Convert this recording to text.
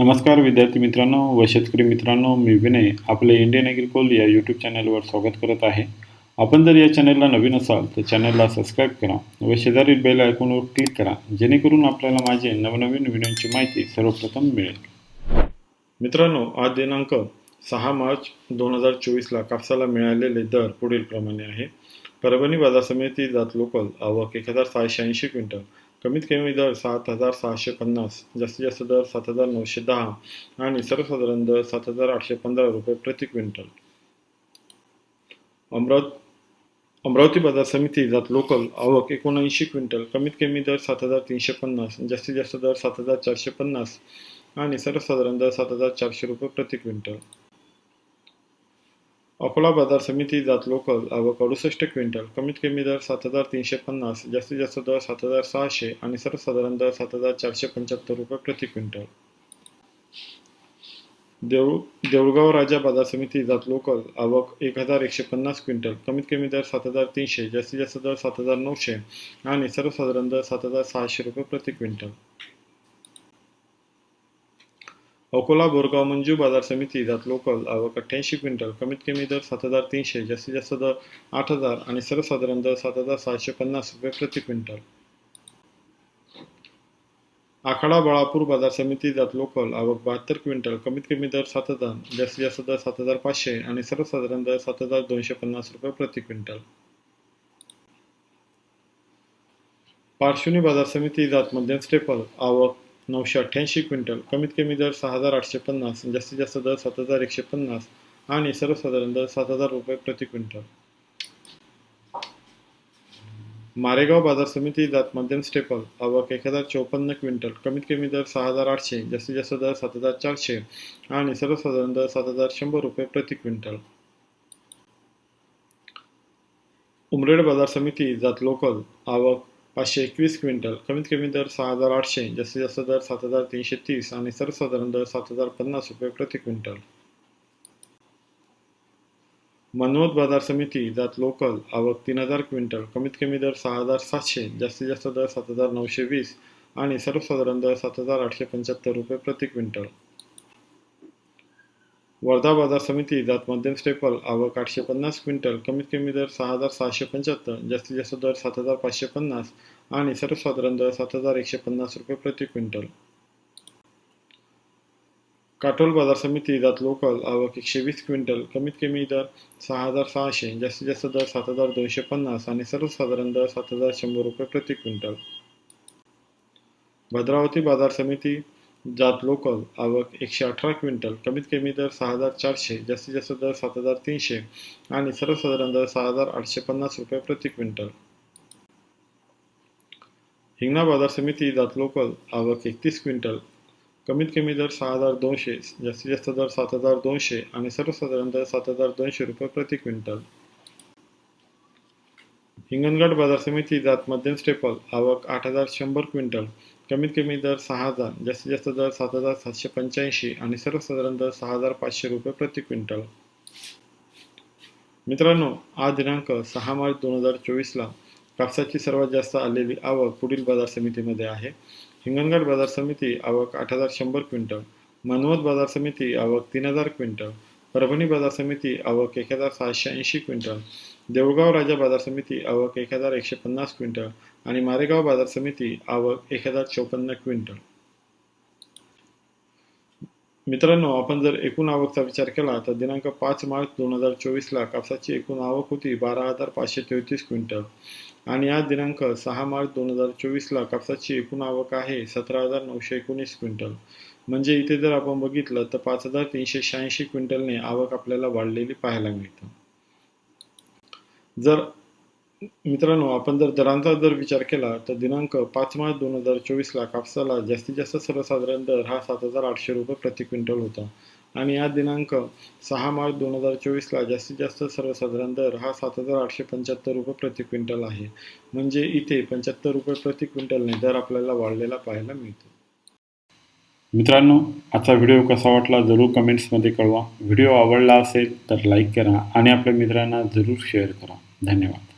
नमस्कार विद्यार्थी मित्रांनो व शेतकरी मित्रांनो मी विनय आपले इंडियन ॲग्रिकोल या यूट्यूब चॅनलवर स्वागत करत आहे. आपण जर या चॅनलला नवीन असाल तर चॅनलला सबस्क्राईब करा व शेजारील बेल आयकॉनवर क्लिक करा जेणेकरून आपल्याला माझे नवनवीन व्हिडिओची माहिती सर्वप्रथम मिळेल. मित्रांनो आज दिनांक सहा मार्च दोन हजार चोवीसला कापसाला मिळालेले दर पुढील प्रमाणे आहे. परभणी बाजार समिती जात लोकल आवक एक हजार सहाशे ऐंशी क्विंटल कमीत कमी दर सात हजार सहाशे पन्नास जास्तीत जास्त दर सात हजार नऊशे दहा आणि सर्वसाधारण दर सात हजार आठशे पंधरा रुपये प्रति क्विंटल. अमरावती अमरावती बाजार समिती जात लोकल आवक एकोणऐंशी क्विंटल कमीत कमी दर सात हजार तीनशे पन्नास जास्तीत जास्त दर सात हजार चारशे पन्नास आणि सर्वसाधारण दर सात हजार चारशे रुपये प्रति क्विंटल. अकोला बाजार समिती जात लोकल आवक अडुसष्ट क्विंटल कमीत कमी दर सात हजार तीनशे पन्नास जास्तीत जास्त दर सात हजार सहाशे आणि सर्वसाधारण दर सात हजार चारशे पंच्याहत्तर रुपये प्रति क्विंटल देऊ देऊळगाव राजा बाजार समिती जात लोकल आवक एक हजार एकशे पन्नास क्विंटल कमीत कमी दर सात हजार तीनशे जास्तीत जास्त दर सात हजार नऊशे आणि सर्वसाधारण दर सात हजार सहाशे रुपये प्रति क्विंटल अकोला बोरगाव मंजू बाजार समिती जात लोकल आवक अठ्ठ्याऐंशी क्विंटल. कमीत कमी दर सात हजार तीनशे जास्तीत जास्त दर आठ हजार आणि सर्वसाधारण दर सात हजार सहाशे पन्नास रुपये प्रति क्विंटल. आखाडा बाळापूर बाजार समिती जात लोकल आवक बहात्तर क्विंटल. कमीत कमी दर सात हजार जास्तीत जास्त दर सात हजार पाचशे आणि सर्वसाधारण दर सात हजार दोनशे पन्नास रुपये प्रति क्विंटल. पार्श्वनी बाजार समिती जात मध्यम स्टेपल आवक नऊशे अठ्ठ्याऐंशी क्विंटल. कमीत कमी दर सहा हजार आठशे पन्नास जास्तीत जास्त दर सात हजार एकशे पन्नास आणि सर्वसाधारण दर सात हजार रुपये प्रति क्विंटल. मारेगाव बाजार समिती जात मध्यम स्टेपल आवक एक हजार चौपन्न क्विंटल. कमीत कमी दर सहा हजार आठशे जास्तीत जास्त दर सात हजार चारशे आणि सर्वसाधारण दर सात हजार शंभर रुपये प्रति क्विंटल. उमरेड बाजार समिती जात लोकल आवक पाचशे एकवीस क्विंटल. कमीत कमी दर सहा हजार आठशे जास्तीत जास्त दर सात हजार तीनशे तीस आणि सर्वसाधारण दर सात हजार पन्नास रुपये प्रति क्विंटल. मनोद बाजार समिती जात लोकल आवक तीन हजार क्विंटल. कमीत कमी दर सहा हजार सातशे जास्तीत जास्त दर सात हजार नऊशे वीस आणि सर्वसाधारण दर सात हजार आठशे पंच्याहत्तर रुपये प्रति क्विंटल. वर्धा बाजार समिती जात मध्यम स्टेपल आवक आठशे पन्नास क्विंटल कमीत कमी दर सहा हजार सहाशे पंच्याहत्तर जास्तीत जास्त दर सात हजार पाचशे पन्नास आणि सर्वसाधारण दर सात हजार एकशे पन्नास रुपये प्रति क्विंटल. काटोल बाजार समिती जात लोकल आवक एकशे वीस क्विंटल कमीत कमी दर सहा हजार सहाशे जास्तीत जास्त दर सात हजार दोनशे पन्नास आणि सर्वसाधारण दर सात हजार शंभर रुपये प्रति क्विंटल. भद्रावती बाजार समिती जात लोकल आवक एकशे अठरा क्विंटल कमीत कमी दर सहा हजार चारशे जास्तीत जास्त दर सात हजार तीनशे आणि सर्वसाधारण दर सहा हजार आठशे पन्नास रुपये प्रति क्विंटल. हिंगणा बाजार समिती जात लोकल आवक एकतीस क्विंटल कमीत कमी दर सहा हजार दोनशे जास्तीत जास्त दर सात हजार दोनशे आणि सर्वसाधारण दर सात हजार दोनशे रुपये प्रति क्विंटल. हिंगणघाट बाजार समिती जात मध्यम स्टेपल आवक आठ हजार शंभर क्विंटल कमीत कमी दर सहा हजार जास्तीत जास्त दर सात हजार सातशे पंच्याऐंशी आणि सर्वसाधारण दर सहा हजार पाचशे रुपये प्रति क्विंटल. मित्रांनो आज दिनांक सहा मार्च दोन हजार चोवीसला कापसाची सर्वात जास्त आलेली आवक पुढील बाजार समितीमध्ये आहे. हिंगणघाट बाजार समिती आवक आठ हजार शंभर क्विंटल मनवत बाजार समिती आवक तीन हजार क्विंटल परभणी बाजार समिती आवक एक हजार सहाशे ऐंशी क्विंटल देऊळगाव राजा बाजार समिती आवक एक हजार एकशे पन्नास क्विंटल आणि मारेगाव बाजार समिती आवक एक हजार चौपन्न क्विंटल. मित्रांनो आपण जर एकूण आवकचा विचार केला तर दिनांक पाच मार्च दोन हजार चोवीसला कापसाची एकूण आवक होती बारा हजार पाचशे तेहतीस क्विंटल. आणि आज दिनांक सहा मार्च दोन हजार चोवीसला कापसाची एकूण आवक आहे सतरा हजार नऊशे एकोणीस क्विंटल. म्हणजे इथे जर आपण बघितलं तर पाच हजार तीनशे शहाऐंशी क्विंटलने आवक आपल्याला वाढलेली पाहायला मिळतं. जर मित्रांनो आपण जर दरांचा जर विचार केला तर दिनांक पाच मार्च दोन हजार चोवीसला कापसाला जास्तीत जास्त सर्वसाधारण दर हा सात हजार आठशे रुपये प्रति क्विंटल होता. आणि हा दिनांक सहा मार्च दोन हजार चोवीसला जास्तीत जास्त सर्वसाधारण दर हा सात हजार आठशे पंच्याहत्तर रुपये प्रति क्विंटल आहे. म्हणजे इथे पंच्याहत्तर रुपये प्रति क्विंटलने दर आपल्याला वाढलेला पाहायला मिळतो. मित्रांनो आजचा व्हिडिओ कसा वाटला जरूर कमेंट्समध्ये कळवा. व्हिडिओ आवडला असेल तर लाईक करा आणि आपल्या मित्रांना जरूर शेअर करा. धन्यवाद.